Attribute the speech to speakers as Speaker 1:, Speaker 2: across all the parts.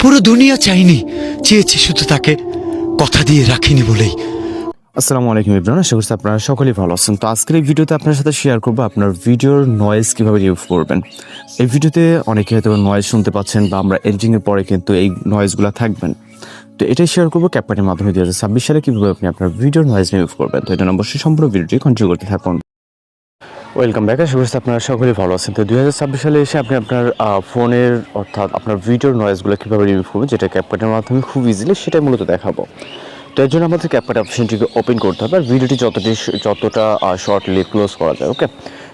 Speaker 1: পুরো দুনিয়া চাইনি, চেয়েছি শুধু তাকে কথা দিয়ে রাখিনি বলেই।
Speaker 2: আসসালামু আলাইকুম ইব্রাহিম আশা করছি আপনারা সকলেই ভালো আছেন। তো আজকের এই ভিডিওতে আপনার সাথে শেয়ার করব আপনার ভিডিওর নয়েজ কীভাবে রিমুভ করবেন। এই ভিডিওতে অনেকে হয়তো নয়েজ শুনতে পাচ্ছেন বা আমরা এডিটিং এর পরে কিন্তু এই নয়েজগুলো থাকবেন। তো এটাই শেয়ার করব ক্যাপকাটের মাধ্যমে দুই হাজার ছাব্বিশ সালে কীভাবে আপনি আপনার ভিডিওর নয়েজ রিমুভ করবেন। তো এটা অবশ্যই সম্পূর্ণ ভিডিওটি কন্টিনিউ করতে থাকুন। ওয়েলকাম ব্যাক আশা করছি আপনারা সকলেই ভালো আছেন। তো দুই হাজার ছাব্বিশ সালে এসে আপনি আপনার ফোনের অর্থাৎ আপনার ভিডিওর নয়েজগুলো কীভাবে রিমুভ করবেন, যেটা ক্যাপকাটের মাধ্যমে খুব ইজিলি সেটাই মূলত দেখাবো। তো এর জন্য আমাদের ক্যাপকাট অপশনটিকে ওপেন করতে হবে, আর ভিডিওটি যতটি যতটা শর্টলি ক্লোজ করা যায় ওকে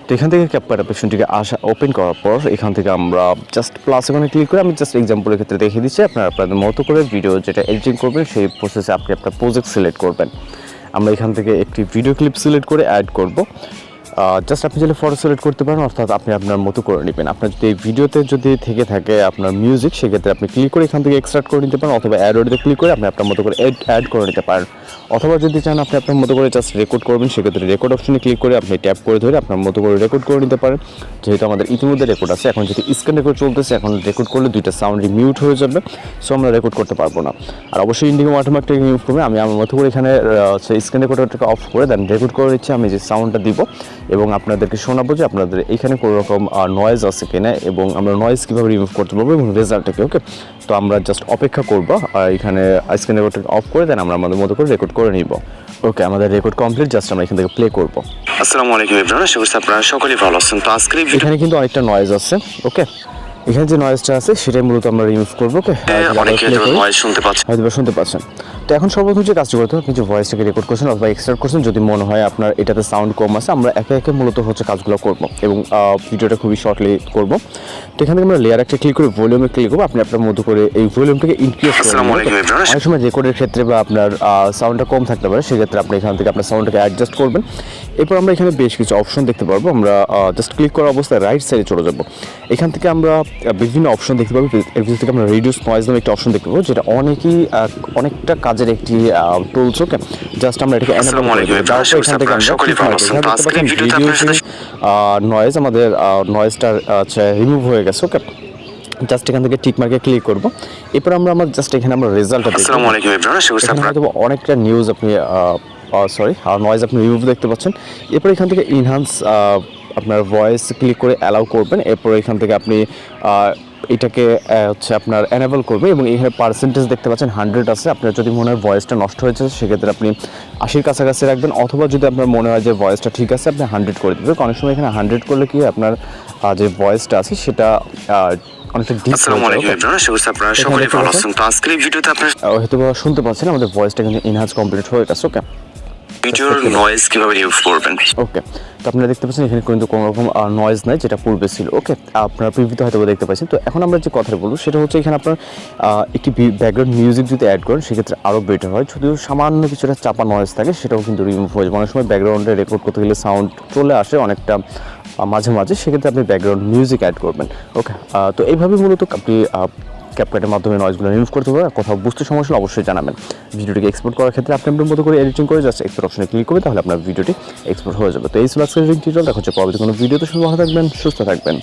Speaker 2: তো এখান থেকে ক্যাপকাট অপশনটিকে আসা ওপেন করার পর এখান থেকে আমরা জাস্ট প্লাস এখানে ক্লিক করে আমি জাস্ট এক্সাম্পলের ক্ষেত্রে দেখিয়ে দিচ্ছি, আপনারা আপনাদের মতো করে ভিডিও যেটা এডিটিং করবেন, সেই প্রসেসে আপনি আপনার প্রজেক্ট সিলেক্ট করবেন। আমরা এখান থেকে একটি ভিডিও ক্লিপ সিলেক্ট করে অ্যাড করব। জাস্ট আপনি চাইলে ফটো সিলেক্ট করতে পারেন, অর্থাৎ আপনি আপনার মতো করে নেবেন। আপনার যদি ভিডিওতে যদি থেকে থাকে আপনার মিউজিক সেক্ষেত্রে আপনি ক্লিক করে এখান থেকে এক্সট্রাক্ট করে নিতে পারেন, অথবা অ্যাড ওডিতে ক্লিক করে আপনি আপনার মতো করে অ্যাড অ্যাড করে নিতে পারেন। অথবা যদি চান আপনি আপনার মতো করে জাস্ট রেকর্ড করবেন, সেক্ষেত্রে রেকর্ড অপশনে ক্লিক করে আপনি ট্যাপ করে ধরে আপনার মতো করে রেকর্ড করে নিতে পারেন। যেহেতু আমাদের ইতিমধ্যে রেকর্ড আছে, এখন যদি স্ক্রিন রেকর্ড চলতেছে, এখন রেকর্ড করলে দুইটা সাউন্ডই মিউট হয়ে যাবে সো আমরা রেকর্ড করতে পারব না। আর অবশ্যই ইন্ডিগো ওয়াটারমার্কটাকে ইউজ করবে আমি আমার মতো করে এখানে স্ক্রিন রেকর্ডারটাকে অফ করে দেন রেকর্ড করে নিচ্ছি আমি যে সাউন্ডটা দিব এবং আপনাদেরকে শোনাবো যে আপনাদের এখানে কোনো রকম নয়েজ আছে কিনা এবং আমরা নয়েজ কীভাবে রিমুভ করতে পারব এবং রেজাল্টটাকে ওকে তো আমরা জাস্ট অপেক্ষা করব আর এখানে স্ক্রিন রেকর্ডটাকে অফ করে দেন আমরা আমাদের মতো করে রেকর্ড করে নিব। ওকে আমাদের রেকর্ড কমপ্লিট জাস্ট আমরা এখান থেকে প্লে করব। আসসালামু আলাইকুম ইব্রাহিম আশা করছি আপনারা সকলেই ভালো আছেন। তো আজকের এখানে কিন্তু অনেকটা নয়েজ আছে ওকে এখানে যে নয়েজটা আছে সেটাই মূলত আমরা রিমুভ করব ওকে
Speaker 3: হয়তো শুনতে পাচ্ছে
Speaker 2: হয়তো শুনতে পাচ্ছেন। তো এখন সর্বপ্রথম যে কাজটি করতে হবে আপনি যে ভয়েসটাকে রেকর্ড করছেন অথবা এক্সট্রাক্ট করছেন যদি মনে হয় আপনার এটাতে সাউন্ড কম আছে আমরা একে একে মূলত হচ্ছে কাজগুলো করব এবং ভিডিওটা খুবই শর্টলি করব। তো এখান থেকে আমরা লেয়ার একটা ক্লিক করে ভলিউমে ক্লিক করব আপনি আপনার মতো করে এই ভলিউমটাকে ইনক্রিজ করে
Speaker 3: আসসালামু আলাইকুম
Speaker 2: নেবেন, অনেক সময় রেকর্ডের ক্ষেত্রে বা আপনার সাউন্ডটা কম থাকতে পারে সেক্ষেত্রে আপনি এখান থেকে আপনার সাউন্ডটাকে অ্যাডজাস্ট করবেন। এরপর আমরা এখানে বেশ কিছু অপশন দেখতে পারব। আমরা জাস্ট ক্লিক করা অবস্থায় রাইট সাইডে চলে যাব। এখান থেকে আমরা বিভিন্ন অপশন দেখতে পাবো। এর ভিতর থেকে আমরা রিডিউস নয়েজ নামে একটা অপশন দেখতে পাবো যেটা অনেকই অনেকটা কাজের একটি টুলস ওকে জাস্ট আমরা এটাকে নয়েজ আমাদের নয়েজটা আচ্ছা রিমুভ হয়ে গেছে ওকে জাস্ট এখান থেকে টিক মার্কে ক্লিক করব। এরপর আমরা আমার জাস্ট এখানে আমরা রেজাল্টটা দেখব। অনেকটা নিউজ আপনি সরি আর নয়েজ আপনি রিমুভ দেখতে পাচ্ছেন। এরপর এখান থেকে ইনহান্স আপনার ভয়েস ক্লিক করে অ্যালাউ করবেন এরপর এখান থেকে আপনি এটাকে হচ্ছে আপনার অ্যানেবল করবে এবং এখানে পার্সেন্টেজ দেখতে পাচ্ছেন হান্ড্রেড আছে। আপনার যদি মনে হয় ভয়েসটা নষ্ট হয়েছে সেক্ষেত্রে আপনি আশির কাছাকাছি রাখবেন। অথবা যদি আপনার মনে হয় যে ভয়েসটা ঠিক আছে আপনি হান্ড্রেড করে দেবেন। অনেক সময় এখানে হান্ড্রেড করলে কি আপনার যে ভয়েসটা আছে সেটা অনেকটা ডিপ
Speaker 3: আসসালামু আলাইকুম ইব্রাহিম আশা আপনারা
Speaker 2: এখানে
Speaker 3: ভালো আছেন। তো আজকের ভিডিওতে আপনার
Speaker 2: হয়তো শুনতে পাচ্ছেন আমাদের ভয়েসটা কিন্তু ইনহান্স কমপ্লিট হয়ে গেছে ওকে
Speaker 3: ভিডিওর নয়েজ কীভাবে রিমুভ করবেন?
Speaker 2: ওকে আপনারা দেখতে পাচ্ছেন, এখানে কিন্তু কোনো রকম নয়েজ নাই, যেটা পূর্বে ছিল। ওকে আপনারা প্রিভিউতে হয়তো দেখতে পাচ্ছেন। তো এখন আমরা যে কথাটা বলব, সেটা হচ্ছে এখানে আপনার একটি ব্যাকগ্রাউন্ড মিউজিক যদি অ্যাড করেন, সেক্ষেত্রে আরও বেটার হয়। যদিও সামান্য কিছুটা চাপা নয়েজ থাকে, সেটাও কিন্তু রিমুভ হয়ে যাবে অনেক সময় ব্যাকগ্রাউন্ডে রেকর্ড করতে গেলে সাউন্ড চলে আসে অনেকটা মাঝে মাঝে, সেক্ষেত্রে আপনি ব্যাকগ্রাউন্ড মিউজিক অ্যাড করবেন। ওকে তো এইভাবে মূলত আপনি ক্যাপকাটের মাধ্যমে নয়েজগুলো রিমুভ করতে পারবেন কোথাও বুঝতে সমস্যা হলে অবশ্যই জানাবেন। ভিডিওটিকে এক্সপোর্ট করার ক্ষেত্রে আপনি আপনার মতো করে এডিটিং করে জাস্ট এক্সপোর্ট অপশনে ক্লিক করবে তাহলে আপনার ভিডিওটি এক্সপোর্ট হয়ে যাবে। তো এই ছিল আজকের টিউটোরিয়াল দেখা হচ্ছে পরবর্তী কোনো ভিডিওতে শুরু ভালো থাকবেন, সুস্থ থাকবেন।